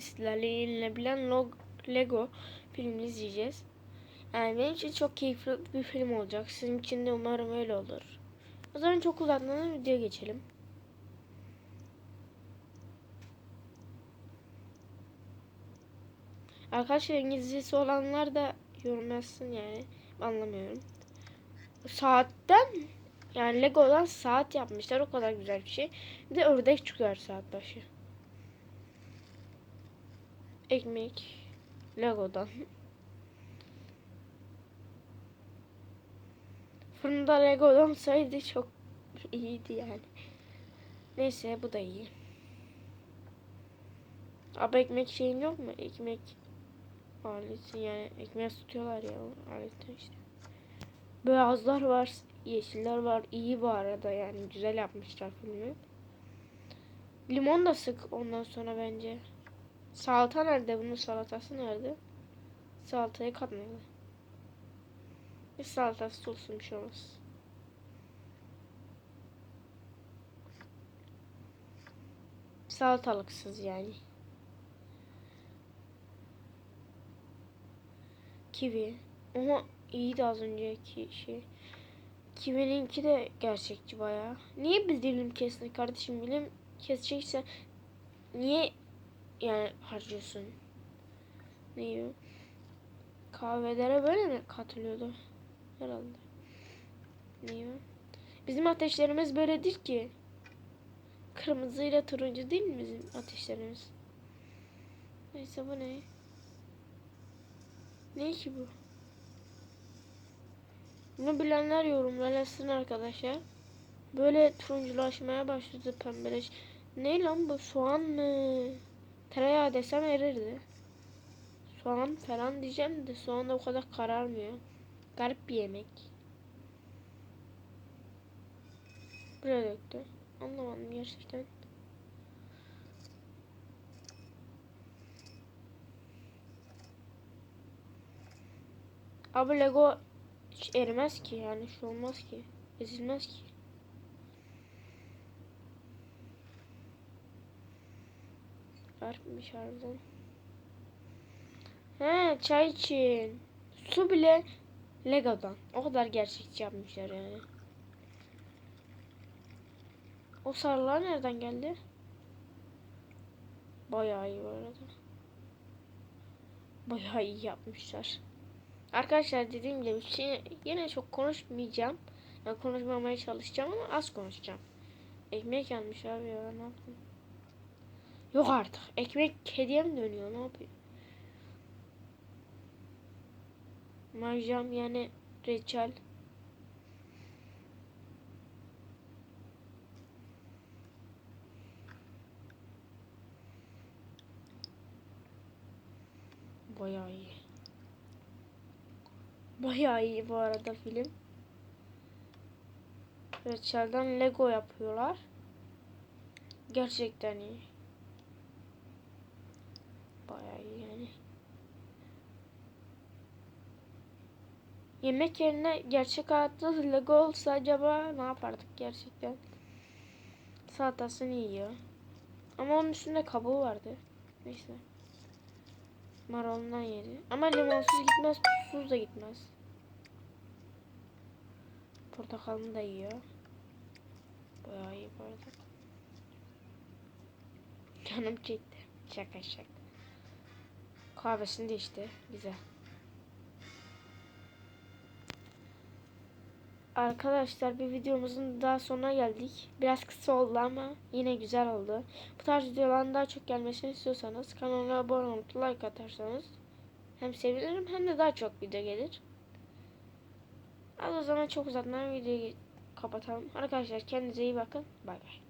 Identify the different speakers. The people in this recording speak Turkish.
Speaker 1: mislilerle yenilebilen log Lego filmini izleyeceğiz. Yani benim için çok keyifli bir film olacak. Sizin için de umarım öyle olur. O zaman çok uzatmadan videoya geçelim. Arkadaşlar İngilizcesi olanlar da yorum yazsın yani. Anlamıyorum. Saatten yani Lego'dan saat yapmışlar. O kadar güzel bir şey. Bir de ördek çıkıyor saat başı. Ekmek. Lego'dan. Fırında Lego'dan saydı çok iyiydi yani. Neyse bu da iyi. Abi ekmek şeyin yok mu? Ekmek aleti yani ekmek tutuyorlar ya aleti işte. Beyazlar var, yeşiller var. İyi bu arada yani güzel yapmışlar filmi. Limon da sık ondan sonra bence. Salata nerede? Bunun salatası nerede? Salatayı katmadı. Bir salatası olsun bir şey olmaz. Salatalıksız yani. Kivi. Ama iyiydi az önceki şey. Kivi'ninki de gerçekçi bayağı. Niye biz dilim kestin kardeşim? Dilim keseceksen niye yani harcıyorsun? Neyi? Kahvelere böyle mi katılıyordu? Herhalde. Neyi? Bizim ateşlerimiz böyledir ki. Kırmızı ile turuncu değil mi bizim ateşlerimiz? Neyse bu ne? Ne ki bu? Bunu bilenler yorumlara yazsın arkadaşlar. Böyle turunculaşmaya başladı pembeleş. Ne lan bu soğan mı? Tereyağı desem erirdi. Soğan falan diyeceğim de soğan da o kadar kararmıyor. Garip bir yemek. Buraya döktü. Anlamadım gerçekten. Abi Lego hiç erimez ki yani şu olmaz ki. Ezilmez ki. Garipmiş harbiden. He çay için. Su bile Lego'dan. O kadar gerçekçi yapmışlar yani. O sarılar nereden geldi? Bayağı iyi bu arada. Bayağı iyi yapmışlar. Arkadaşlar dediğim gibi şey, yine çok konuşmayacağım. Yani konuşmamaya çalışacağım ama az konuşacağım. Ekmek yanmış abi ya ne yaptım? Yok artık. Ekmek kediye mi dönüyor? Ne yapıyor? Marjam yani reçel. Bayağı iyi. Bayağı iyi bu arada film. Reçelden Lego yapıyorlar. Gerçekten iyi. Bayağı iyi yani. Yemek yerine gerçek hayatta Lego olsa acaba ne yapardık gerçekten? Salatasını yiyor. Ama onun üstünde kabuğu vardı. Neyse. Marolundan yedi. Ama limonsuz gitmez, tuzsuz da gitmez. Portakalını da yiyor. Bayağı iyi bu arada. Canım çekti. Şaka şaka. Kahvesini de içti. Güzel. Arkadaşlar bir videomuzun daha sonuna geldik. Biraz kısa oldu ama yine güzel oldu. Bu tarz videoların daha çok gelmesini istiyorsanız kanala abone olup like atarsanız hem sevinirim hem de daha çok video gelir. Hadi o zaman çok uzatmadan videoyu kapatalım. Arkadaşlar kendinize iyi bakın. Bay bay.